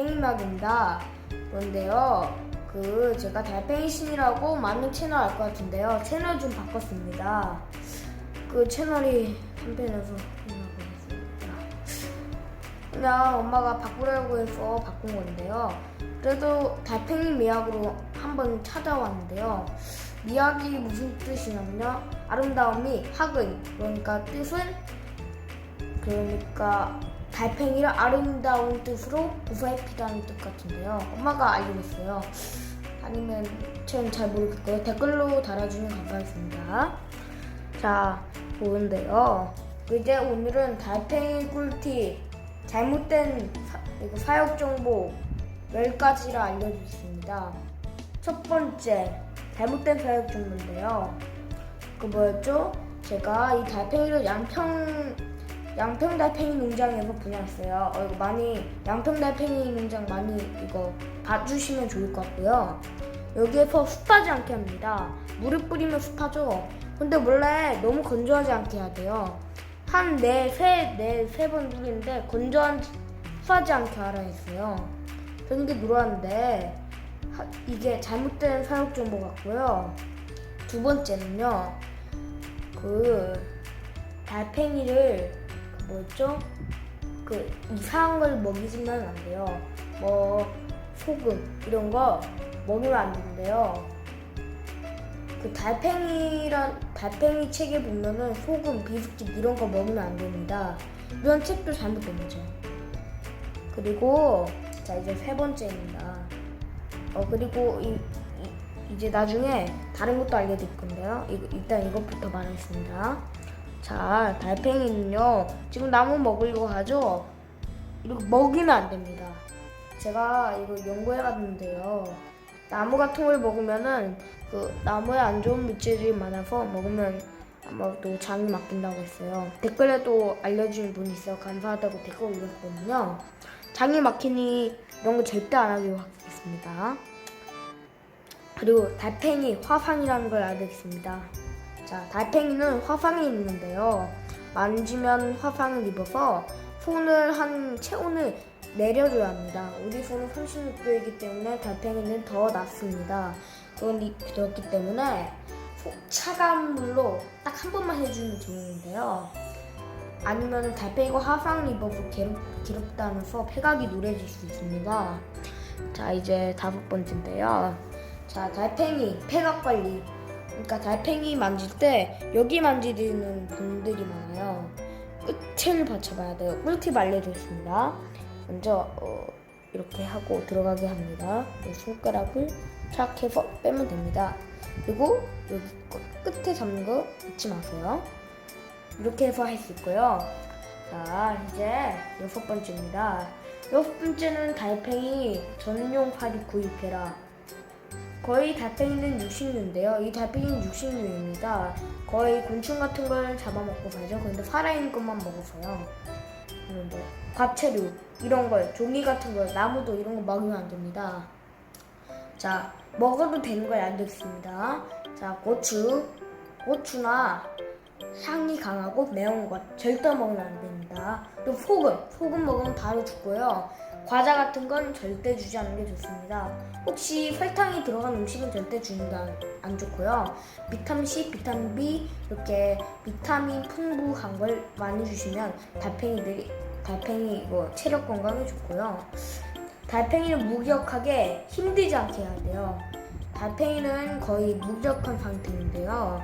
달팽이막입니다. 그런데요, 그 제가 달팽이 신이라고 많은 채널 알 것 같은데요. 채널 좀 바꿨습니다. 그 채널이 한편에서. 그냥 엄마가 바꾸려고 해서 바꾼 건데요. 그래도 달팽이 미학으로 한번 찾아왔는데요. 미학이 무슨 뜻이냐면요. 아름다움이 학은 그러니까 뜻은 그러니까 달팽이를 아름다운 뜻으로 보살피다는 뜻 같은데요. 엄마가 알려줬어요. 아니면 저는 잘 모르겠고요. 댓글로 달아주면 감사하겠습니다. 자, 보는데요. 이제 오늘은 달팽이 꿀팁, 잘못된 사역 정보 10가지를 알려주겠습니다. 첫 번째, 잘못된 사역 정보인데요. 그 뭐였죠? 제가 이 달팽이를 양평 양평 달팽이 농장에서 분양했어요. 어, 이거 많이 양평 달팽이 농장 많이 이거 봐주시면 좋을 것 같고요. 여기에서 습하지 않게 합니다. 물을 뿌리면 습하죠. 근데 원래 너무 건조하지 않게 해야 돼요. 한 네, 세, 네, 세번 누리는데 건조한 습하지 않게 하라 했어요. 저는 이게 누르는데 이게 잘못된 사용 정보 같고요. 두 번째는요. 그 달팽이를 그 뭐였죠? 그 이상한 걸 먹이지만 안 돼요. 뭐 소금 이런 거 먹이면 안 된대요. 그 달팽이란 달팽이 책에 보면은 소금, 비스킷 이런 거 먹으면 안 됩니다. 이런 책도 잘못된 거죠. 그리고 자 이제 세 번째입니다. 어 그리고 이, 이 이제 나중에 다른 것도 알려드릴 건데요. 이, 일단 이것부터 말하겠습니다. 자, 달팽이는요, 지금 나무 먹으려고 하죠? 이렇게 먹이면 안 됩니다. 제가 이거 연구해 봤는데요. 나무 같은 걸 먹으면은 그 나무에 안 좋은 물질이 많아서 먹으면 아마 또 장이 막힌다고 했어요. 댓글에 또 알려주는 분이 있어 감사하다고 댓글 올렸거든요. 장이 막히니 이런 거 절대 안 하기로 하겠습니다. 그리고 달팽이 화상이라는 걸 알겠습니다. 자, 달팽이는 화상이 있는데요. 만지면 화상을 입어서 손을 한 체온을 내려줘야 합니다. 우리 손은 36도이기 때문에 달팽이는 더 낫습니다. 그건 이- 그렇기 때문에 소- 차가운 물로 딱 한 번만 해주면 좋은데요. 아니면 달팽이가 화상을 입어서 괴롭, 괴롭다면서 폐각이 노래질 수 있습니다. 자, 이제 다섯 번째인데요. 자, 달팽이 폐각 관리. 그러니까 달팽이 만질 때 여기 만지는 분들이 많아요. 끝을 받쳐봐야 돼요. 꿀팁 알려드렸습니다. 먼저 어, 이렇게 하고 들어가게 합니다. 이 손가락을 착 해서 빼면 됩니다. 그리고 여기 끝- 끝에 잡는 거 잊지 마세요. 이렇게 해서 할 수 있고요. 자, 이제 여섯 번째입니다. 여섯 번째는 달팽이 전용 파리 구입해라. 거의 달팽이는 육식류인데요. 이 달팽이는 육식류입니다. 거의 곤충 같은 걸 잡아먹고 살죠. 그런데 살아있는 것만 먹어서요. 그런데 과체류 이런 걸 종이 같은 걸 나무도 이런 거 먹으면 안 됩니다. 자 먹어도 되는 걸 알려드리겠습니다. 자 고추 고추나 향이 강하고 매운 것 절대 먹으면 안 됩니다. 또 소금 소금 먹으면 바로 죽고요. 과자 같은 건 절대 주지 않는 게 좋습니다. 혹시 설탕이 들어간 음식은 절대 주는 게 안- 안 좋고요. 비타민 C, 비타민 B 이렇게 비타민 풍부한 걸 많이 주시면 달팽이들이 달팽이 뭐 체력 건강에 좋고요. 달팽이는 무기력하게 힘들지 않게 해야 돼요. 달팽이는 거의 무기력한 상태인데요.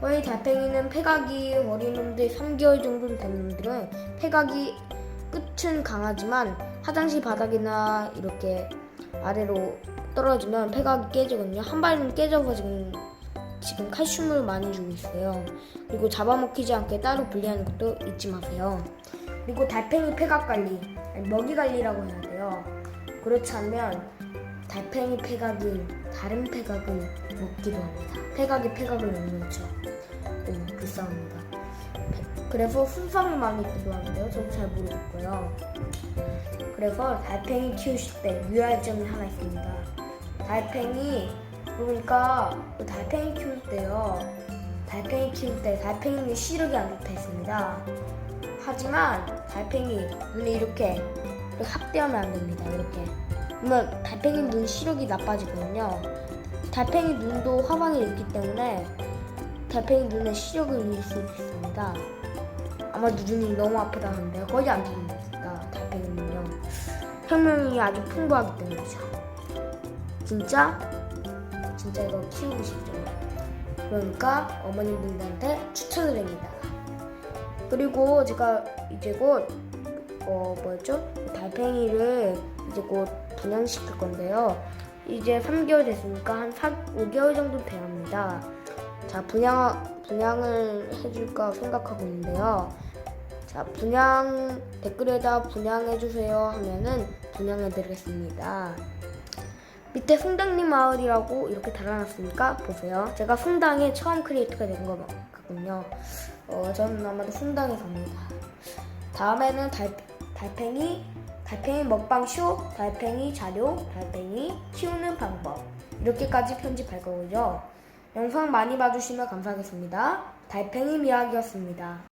거의 달팽이는 폐각이 어린 놈들 3개월 정도 된 놈들은 폐각이 끝은 강하지만 화장실 바닥이나 이렇게 아래로 떨어지면 폐각이 깨지거든요. 한 발은 깨져서 지금 지금 칼슘을 많이 주고 있어요. 그리고 잡아먹히지 않게 따로 분리하는 것도 잊지 마세요. 그리고 달팽이 폐각 관리, 아니, 먹이 관리라고 해야 돼요. 그렇지 않으면 달팽이 폐각이 다른 폐각을 먹기도 합니다. 폐각이 폐각을 먹는 거죠. 좀 불쌍합니다. 그래서 순삭을 많이 기도하는데요. 저도 잘 모르겠고요. 그래서 달팽이 키우실 때 유의할 점이 하나 있습니다. 달팽이 그러니까 그 달팽이 키울 때요. 달팽이 키울 때 달팽이는 시력이 안 좋다 했습니다. 하지만 달팽이 눈에 이렇게 합대하면 안 됩니다. 이렇게. 그러면 달팽이 눈 시력이 나빠지거든요. 달팽이 눈도 화방이 있기 때문에 달팽이 눈의 시력을 잃을 수 있습니다. 아마 눈이 너무 아프다는데 거의 안 들립니다. 달팽이 눈 요. 혈명이 아주 풍부하기 때문이죠. 진짜 진짜 이거 키우고 싶죠. 그러니까 어머님들한테 추천드립니다. 그리고 제가 이제 곧 어, 뭐였죠? 달팽이를 이제 곧 분양시킬 건데요. 이제 3개월 됐으니까 한 4, 5개월 정도 돼야 합니다. 자, 분양, 분양을 해줄까 생각하고 있는데요. 자, 분양, 댓글에다 분양해 주세요 하면은 분양해 드리겠습니다. 밑에 숭당님 마을이라고 이렇게 달아놨으니까 보세요. 제가 숭당에 처음 크리에이터가 된 거거든요. 어, 저는 아마도 숭당에 갑니다. 다음에는 달, 달팽이, 달팽이 먹방 쇼, 달팽이 자료, 달팽이 키우는 방법 이렇게까지 편집할 거고요. 영상 많이 봐주시면 감사하겠습니다. 달팽이 이야기였습니다.